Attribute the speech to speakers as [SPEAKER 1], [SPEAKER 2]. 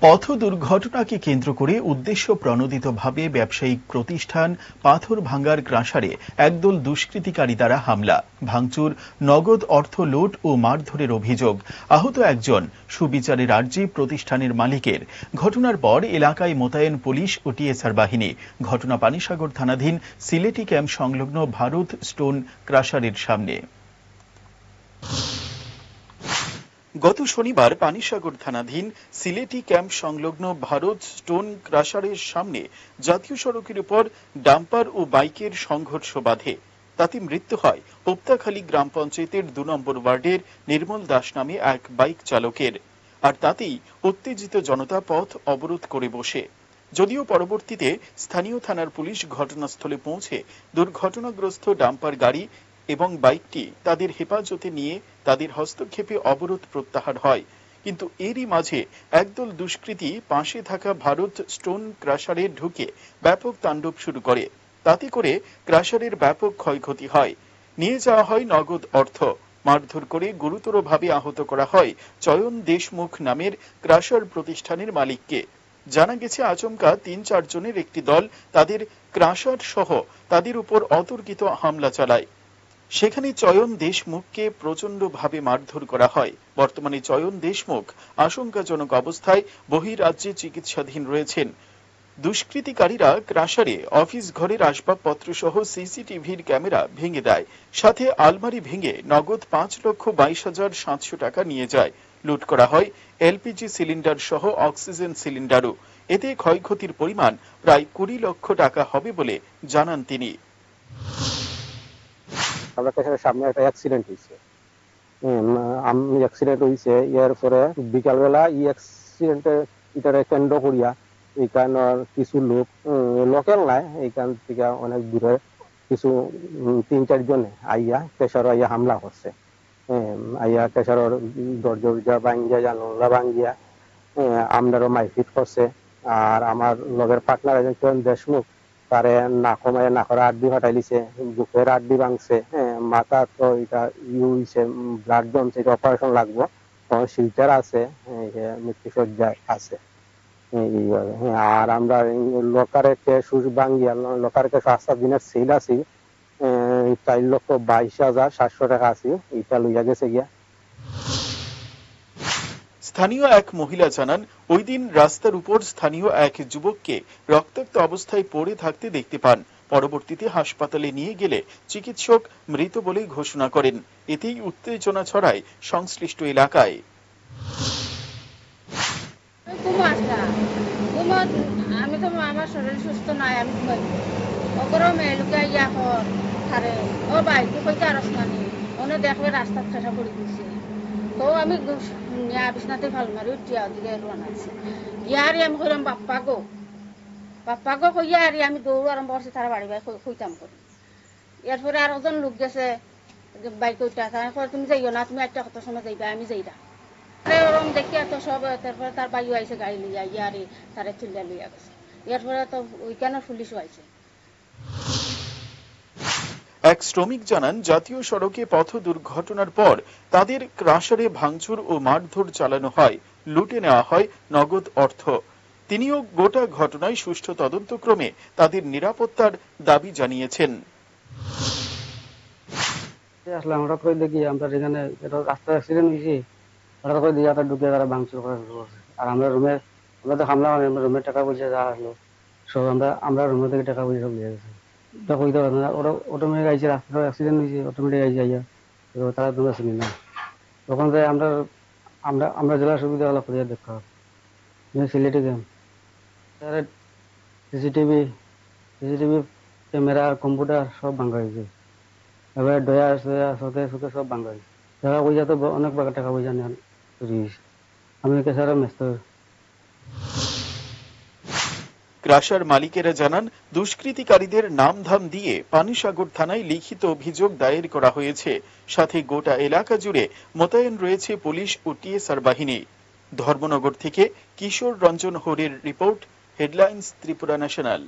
[SPEAKER 1] পথ দুর্ঘটনাকে কেন্দ্র করে উদ্দেশ্য প্রণোদিতভাবে ব্যবসায়িক প্রতিষ্ঠান পাথর ভাঙ্গার ক্রাশারে একদল দুষ্কৃতিকারী দ্বারা হামলা। ভাঙচুর, নগদ অর্থ লুট ও মারধরের অভিযোগ। আহত একজন সুবিচারের আর্জি প্রতিষ্ঠানের মালিকের। ঘটনার পর এলাকায় মোতায়েন পুলিশ ও টিএসআর বাহিনী। ঘটনা পানিসাগর থানাধীন সিলেটি ক্যাম্প সংলগ্ন ভারত স্টোন ক্রাশারের সামনে। গত শনিবার পানিসাগর থানাধীন সিলেটি ক্যাম্প সংলগ্ন ভারত স্টোন ক্রাশারের সামনে জাতীয় সড়কের উপর ডাম্পার ও বাইকের সংঘর্ষ বাধে। তাতে মৃত্যু হয় পোপ্তাখালী গ্রাম পঞ্চায়েতের দু নম্বর ওয়ার্ডের নির্মল দাস নামে এক বাইক চালকের। আর তাতেই উত্তেজিত জনতা পথ অবরোধ করে বসে। যদিও পরবর্তীতে স্থানীয় থানার পুলিশ ঘটনাস্থলে পৌঁছে দুর্ঘটনাগ্রস্ত ডাম্পার গাড়ি এবং বাইকটি তাদের হেফাজতে নিয়ে তাদের হস্তক্ষেপে অবরোধ প্রত্যাহার হয়। কিন্তু এরই মাঝে একদল দুষ্কৃতী পাশে থাকা ভারত স্টোন ক্রাশারে ঢুকে ব্যাপক তাণ্ডব শুরু করে। তাতে করে ক্রাশারের ব্যাপক ক্ষয়ক্ষতি হয়। নিয়ে যাওয়া হয় নগদ অর্থ। মারধর করে গুরুতরভাবে আহত করা হয় চয়ন দেশমুখ নামের ক্রাশার প্রতিষ্ঠানের মালিককে। জানা গেছে, আচমকা তিন চারজনের একটি দল তাদের ক্রাশার সহ তাদের উপর অতর্কিত হামলা চালায়। সেখানে চয়ন দেশমুখকে প্রচণ্ডভাবে মারধর করা হয়। বর্তমানে চয়ন দেশমুখ আশঙ্কাজনক অবস্থায় বহিরাজ্যে চিকিৎসাধীন রয়েছেন। দুষ্কৃতিকারীরা ক্রাশারে অফিস ঘরের আসবাবপত্র সহ সিসিটিভির ক্যামেরা ভেঙে দেয়। সাথে আলমারি ভেঙে নগদ পাঁচ লক্ষ বাইশ হাজার সাতশো টাকা নিয়ে যায়। লুট করা হয় এলপিজি সিলিন্ডার সহ অক্সিজেন সিলিন্ডারও। এতে ক্ষয়ক্ষতির পরিমাণ প্রায় কুড়ি লক্ষ টাকা হবে বলে জানান তিনি।
[SPEAKER 2] আমরা কাছে সামনে একটা অ্যাক্সিডেন্ট হয়েছে। আমি অ্যাক্সিডেন্ট হয়েছে, ইয়ার পরে বিকালবেলা ই অ্যাক্সিডেন্টে এটারে কেন্দ্র করিয়া এইখানের কিছু লোক লোকাল নাই এইখান থেকে অনেক দূরে কিছু তিন চারজনে আইয়া কেশর আইয়া হামলা করছে। আইয়া কেশরের দরজা ভাঙ্গিয়া, জানলা ভাঙ্গিয়া আমরারও মাইফিট করছে। আর আমার লগের পার্টনার একজন দেশমুখ তারে নাকমায় নাকর আড্ডি ফাটাইলিছে বুকের আড্ডি ভাঙছে হ্যাঁ মাথা তো এটা ইউ হইছে ব্লাড জমছে এটা অপারেশন লাগবো তখন শিলচার আছে হ্যাঁ, মৃত্যুসজ্জায় আছে হ্যাঁ, আর আমরা লোকারে সুস ভাঙ্গিয়া লোকারে আস্তা দিনের সেল আছি চার লক্ষ বাইশ হাজার সাতশো টাকা আছি এটা লইয়া গেছে গিয়া।
[SPEAKER 1] স্থানীয় এক মহিলা জানান, ওই দিন রাস্তার উপর স্থানীয় এক যুবককে রক্তাক্ত অবস্থায় পড়ে থাকতে দেখতে পান। পরবর্তীতে হাসপাতালে নিয়ে গেলে চিকিৎসক মৃত বলেই ঘোষণা করেন। এতেই উত্তেজনা ছড়ায় সংশ্লিষ্ট এলাকায়।
[SPEAKER 3] আমি তো আমার শরীর সুস্থ নাই, আমি মেয়ে লুকিয়ে ইয়া কর ও তুই কইতে আরস নানি ওনে দেখবে রাস্তা পড়ে দিছে তো আমি বিছনাতে ভালো মারি উঠিয়া ওদিকে রোয়ান আছে ইয়ারি আমি কইলাম বাপ্পা গো। বাপ্পা গো কইয়া আরি আমি দৌড় আরম্ভ করছি তারা বাড়ি বাড়ি কইতাম করি এরপরে আর ওজন লোক গেছে বাইক ওইটা তারা কয়, তুমি যাইও না তুমি একটা কত সময় যাইবা আমি আরে ওরম দেখিয়া তো সব তারপরে তার বাইও আইছে গাড়ি লইয়া ইয়ারে তারে তুলিয়া লইয়া গেছে। এরপরে তো ওইখানে পুলিশও আইছে
[SPEAKER 1] এক শ্রমিক জানান, জাতীয় সড়কে পথ দুর্ঘটনার পর তাদের ক্রাশারে ভাঙচুর ও মারধর চালানো হয়, লুটে নেওয়া হয় নগদ অর্থ। তিনিও গোটা ঘটনায় সুষ্ঠু তদন্তক্রমে তাদের নিরাপত্তার দাবি জানিয়েছেন।
[SPEAKER 4] আসলে আমরা কই দেখি, আমরা এখানে এটা রাস্তায় অ্যাক্সিডেন্ট হয়েছে হঠাৎ করে দিয়ে ঢুকে তারা ভাঙচুর করা শুরু করছে। আর আমরা রুমে, আমরা তো হামলা মানে রুমের টাকা পয়সা যা আসলো, সব আমরা আমরা রুমের থেকে টাকা পয়সা নিয়ে গেছে। এটা ওরা অটোমেটিক আইছে রাস্তাটা অ্যাক্সিডেন্ট হয়েছে অটোমেটিক আইছে আইয়া। তারা দূরে শুনি না। তখন যাই আমরা আমরা আমরা জেলা সুবিধা হলো করিয়া দেখা সিলেটে গেম সিসিটিভি সিসিটিভি ক্যামেরা, কম্পিউটার সব ভাঙা হয়েছে এবার দয়া সয়া সতে সুতে সব ভাঙা হয়েছে টাকা পয়সা তো অনেক টাকা পয়সা নেওয়া চুরি আমি কেসারা ব্যস্ত
[SPEAKER 1] ক্রাশার মালিকেরা জানান, দুষ্কৃতিকারীদের নাম ধাম দিয়ে পানিসাগর থানায় লিখিত অভিযোগ দায়ের করা হয়েছে। সাথে গোটা এলাকা জুড়ে মোতায়েন রয়েছে পুলিশ ও টিএসআর বাহিনী। ধর্মনগর থেকে কিশোর রঞ্জন হরের রিপোর্ট, হেডলাইন্স ত্রিপুরা ন্যাশনাল।